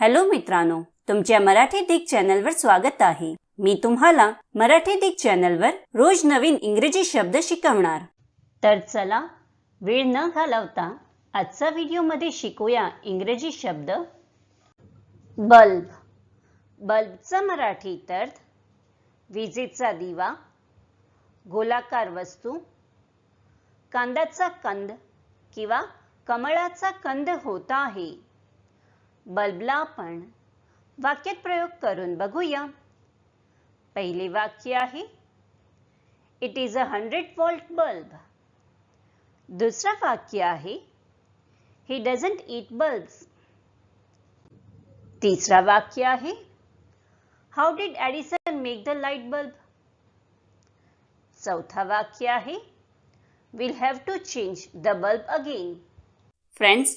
Hello मित्रांनो तुमच्या मराठी दिग चॅनलवर स्वागत आहे. मी तुम्हाला मराठी दिग चॅनलवर रोज नवीन इंग्रजी शब्द शिकवणार. तर चला वेळ न घालवता आजचा व्हिडिओमध्ये शिकूया इंग्रजी शब्द. बल्ब. बल्बचा मराठी अर्थ विजेचा दिवा गोलाकार वस्तू कांद्याचा कंद किंवा कमळाचा कंद होता आहे. बल्बला आपण वाक्यात प्रयोग करून बघूया. पहिले वाक्य आहे it is a hundred watt bulb दुसरं वाक्य आहे ही डझंट ईट बल्ब्स तिसरा वाक्य आहे how did Edison make the light bulb चौथा वाक्य आहे will have to change the bulb again friends